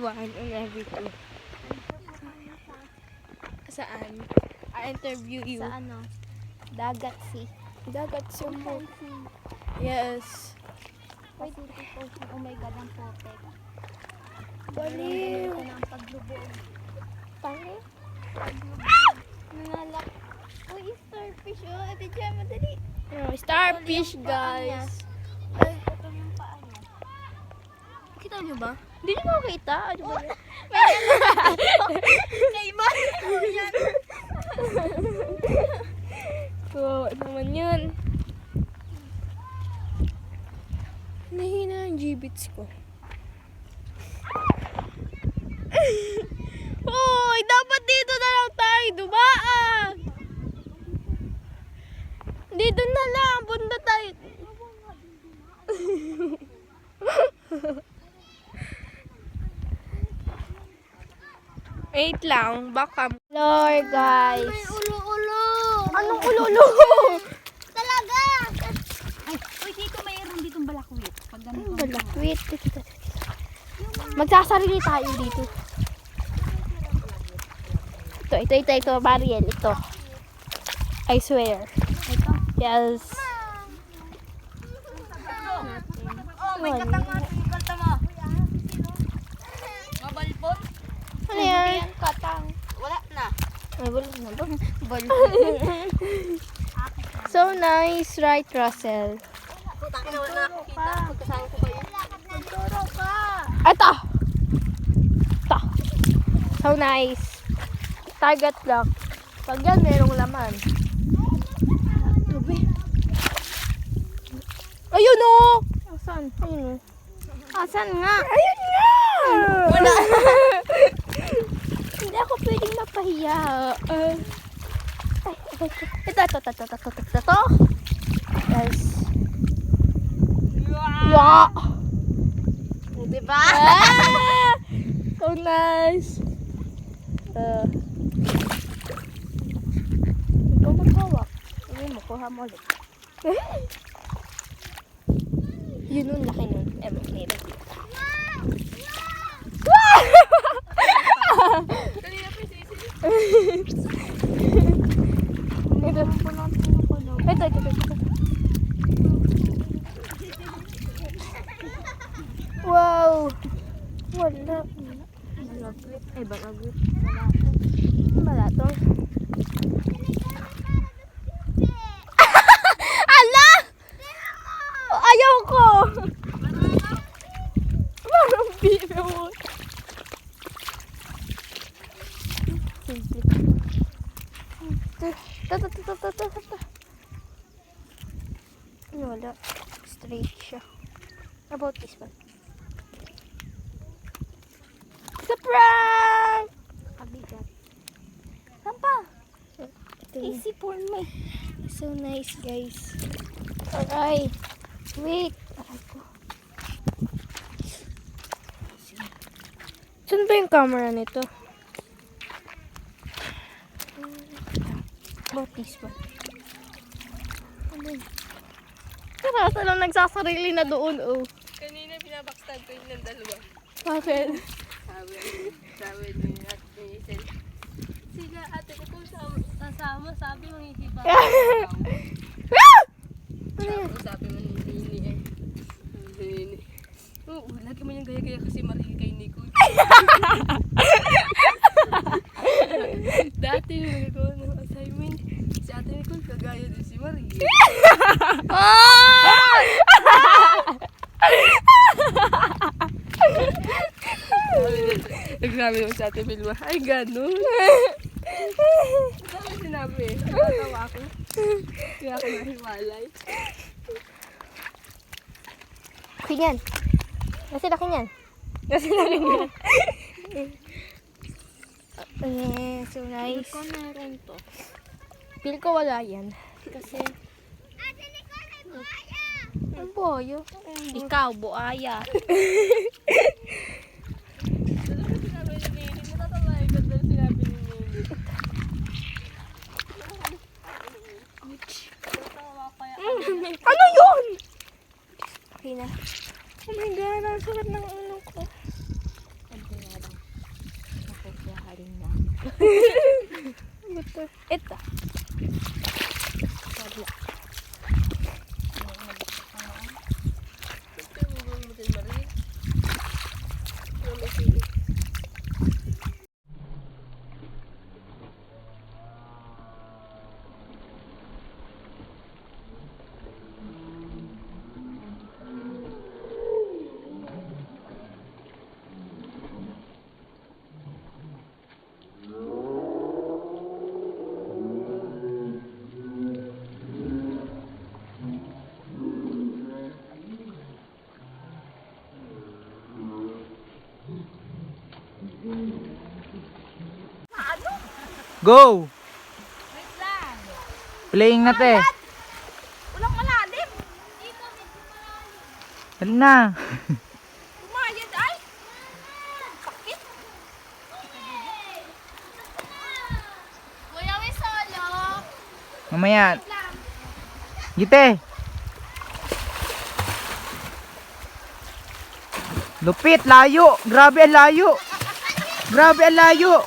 one and every two. Saan? I interview you. Sa ano? Dagat Sea. Dagat. Sea. Yes. Pacific Ocean. Oh my God, ang potek. Baliw. Ang paglubog. Pangit. Nangalak. Uy, starfish. Oh, ate dyan, madali. No, starfish, guys. Ay, ito yung paa niya. Kita niyo ba? Hindi niyo makita. Ano ba yan? Kay Mario yan. Oo, naman yun. Nahina ang G-bits ko. Hoy, dapat dito na lang tayo dumaan. Dito na lang, punta tayo. Wait lang, baka. Lord, guys. May ulo-ulo. Anong ulolo? Talaga. Ay, uy, dito mayroon ditong balakwit. Pag ganito. Balakwit. Magsasarili tayo dito. Ito, ito, ito, ito, Mariel, ito. I swear. Ito. Yes. Oh, may katanga. Yan? katang. Wala na. Ay, wala na ba? Balbon. So nice, right, Russell? Takin na wala nakakita. Pagkasama ko kayo. Magturo ka. Ito! Ito. So nice. Target lock. Pag yan, merong laman. Ayun o! Asan? Ayun o. Asan nga? Ayun nga! Wala. Pwedeng mapahiya. Uh, ay, ito, ito, ito, ito, ito, ito, ito, ito. Yes. Yeah! Diba? Ah! So nice. Uh, ikaw maghawak. Sabi mo, kuha mo ulit. Yun nun, laki nun. Eh, may lagi. Ito. Ito, ito, ito, ito. Wow! Wala. Malagrit. Ay, balagrit. Wala. Straight siya. About this one? Prank! Kabigat. Ito na. Easy for me. So nice, guys. Aray. Wait. Aray ko. Saan ba yung camera nito? About this one. Ano yun? Karasa lang nagsasarili na doon, oh. Kanina pinabackstab ko yun ng dalawa. Bakit? Sabi, sabi ni at ni Isel. Sila ate ko kung sama, sasama, sabi mo hihiba. Yun? Sabi mo ni Nini eh. Ni Nini. Oo, lagi mo yung gaya-gaya kasi marili kay Nico. ate Vilma, ay ganun. Sabi sinabi, natawa ako. Kaya ako nahiwalay. Laki niyan. Kasi laki niyan. Kasi laki niyan. Eh, so nice. Ko meron to. Feel ko wala yan. Kasi, Ang boyo. ikaw, buaya. Sinabi ni Nini, natatawa yung ganda yung sinabi ni Nini. Natawa kaya Ano yun? Okay na. Oh my God, ang sakit ng ulo ko. Buto. Ito. Ito yung bubuhin mo din, Marie. Ano may sili? Go! Playing na te. Walang malalim. Dito, medyo malalim. Dali na. Umayad ay. Sakit. Kuya, may solo. Mamaya. Gite. Lupit, layo. Grabe ang layo. Grabe ang layo.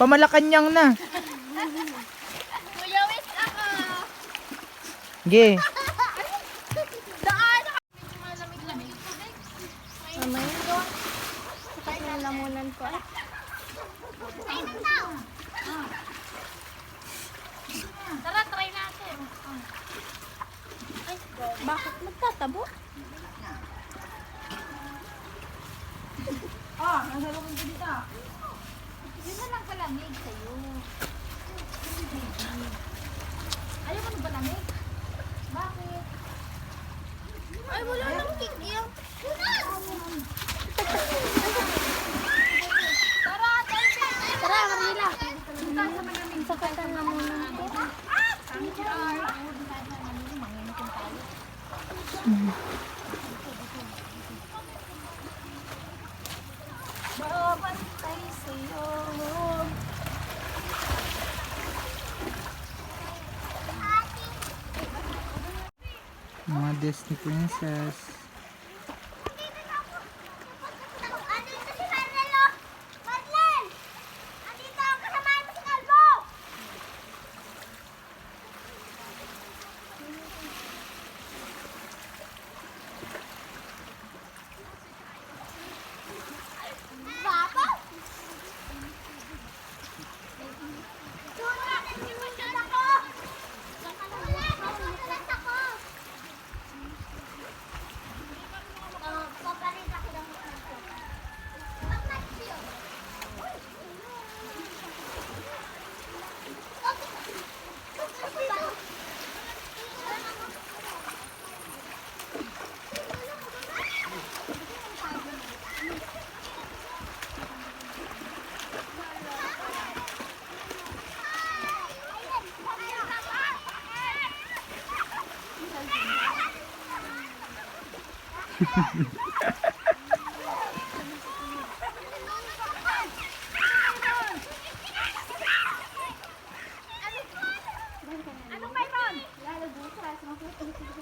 Pamalakanyang na. Kuya, wait ako. Ge. Daan! Malamig-lamig. Mamaya doon. Sakat na lamunan ko. Tara, try natin. Ay, bakit magtatabo? Yun na lang palamig sa'yo. Ayaw mo na palamig? Bakit? Ay, wala nang kikiyang. Tara, tayo. Tara, Marila. Sakat na lamunan ko. Babantay sa'yo. Mga Disney Princess.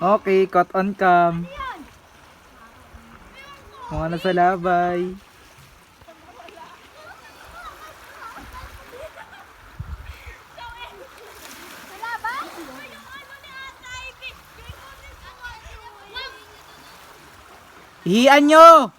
Okay, cut on cam. Mga nasa labay. Ihian nyo!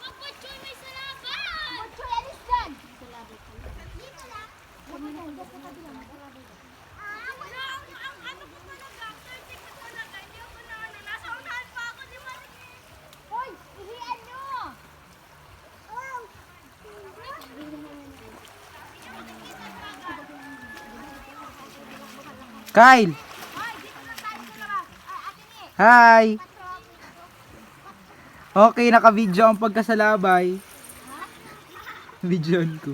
Kyle! Hi! Okay, naka-video ang pagkasalabay. Videoan ko.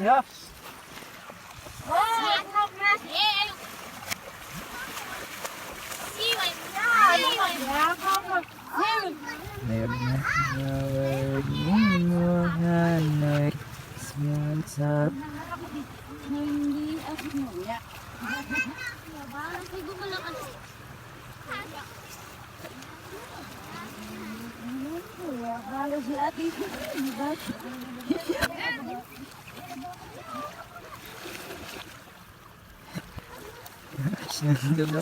Yeah. Meron na sinawag ng mga hanay sa Hindi ako muna.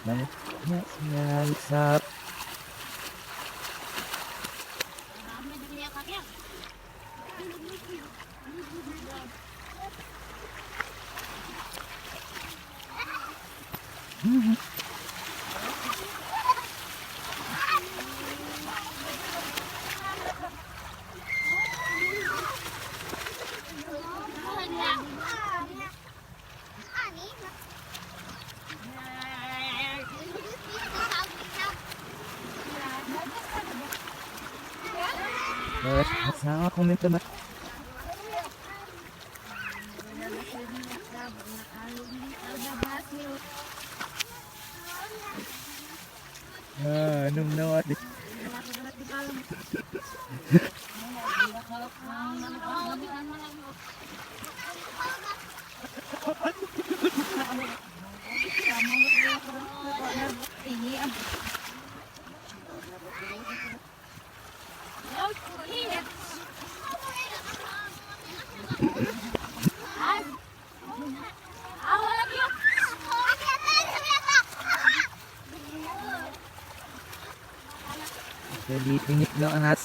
Balo si ate. Sinandun sa sa komento ba? Ah, anong nawa? Pili pingit lang ang.